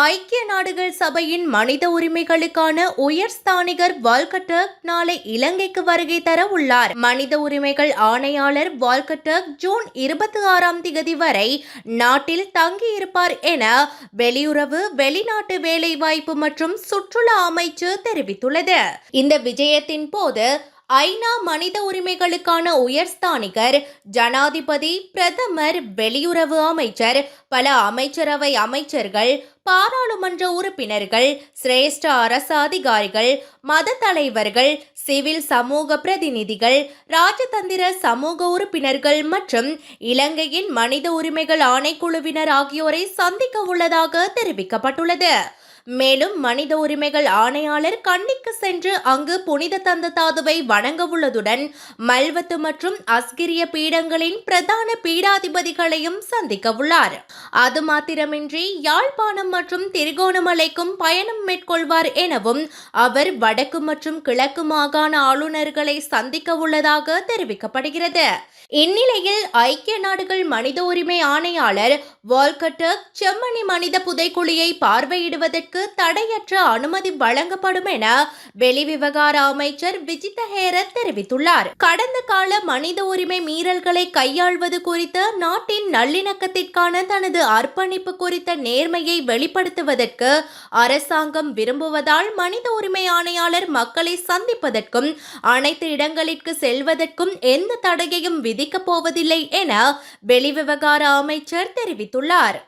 ஐக்கிய நாடுகள் சபையின் மனித உரிமைகளுக்கான உயர் ஸ்தானிகர் வால்கட்டர் நாளை இலங்கைக்கு வருகை தர உள்ளார். மனித உரிமைகள் ஆணையாளர் வால்கட்டக் ஜூன் இருபத்தி ஆறாம் தேதி வரை நாட்டில் தங்கியிருப்பார் என வெளியுறவு வெளிநாட்டு வேலைவாய்ப்பு மற்றும் சுற்றுலா அமைச்சு தெரிவித்துள்ளது. இந்த விஜயத்தின் போது ஐநா மனித உரிமைகளுக்கான உயர்ஸ்தானிகர் ஜனாதிபதி பிரதமர் வெளியுறவு அமைச்சர் பல அமைச்சரவை அமைச்சர்கள் பாராளுமன்ற உறுப்பினர்கள் சிரேஷ்ட அரசு அதிகாரிகள் மத தலைவர்கள் சிவில் சமூக பிரதிநிதிகள் ராஜதந்திர சமூக உறுப்பினர்கள் மற்றும் இலங்கையின் மனித உரிமைகள் ஆணைக்குழுவினர் ஆகியோரை சந்திக்க உள்ளதாக தெரிவிக்கப்பட்டுள்ளது. மேலும் மனித உரிமைகள் ஆணையாளர் கண்ணிக்கு சென்று அங்கு புனித தந்த தாதுவை வணங்க உள்ளதுடன் மல்வத்து மற்றும் அஸ்கிரிய பீடங்களின் பிரதான பீடாதிபதிகளையும் சந்திக்கவுள்ளார். அது மாத்திரமின்றி யாழ்ப்பாணம் மற்றும் திருகோணமலைக்கும் பயணம் மேற்கொள்வார் எனவும் அவர் வடக்கு மற்றும் கிழக்கு மாகாண ஆளுநர்களை சந்திக்க உள்ளதாக தெரிவிக்கப்படுகிறது. இந்நிலையில் ஐக்கிய நாடுகள் மனித உரிமை ஆணையாளர் வால்கட்டர் செம்மணி மனித புதைக்குழியை பார்வையிடுவதற்கு தடையற்ற அனுமதி வழங்கப்படும் என வெளிவிவகார அமைச்சர் விஜித ஹேரத் தெரிவித்துள்ளார். கடந்த கால மனித உரிமை மீறல்களை கையாள்வது குறித்து நாட்டின் நல்லிணக்கத்திற்கான தனது அர்ப்பணிப்பு குறித்த நேர்மையை வெளிப்படுத்துவதற்கு அரசாங்கம் விரும்புவதால் மனித உரிமை ஆணையாளர் மக்களை சந்திப்பதற்கும் அனைத்து இடங்களிற்கு செல்வதற்கும் எந்த தடையையும் விதிக்கப் போவதில்லை என வெளிவிவகார அமைச்சர் தெரிவித்துள்ளார்.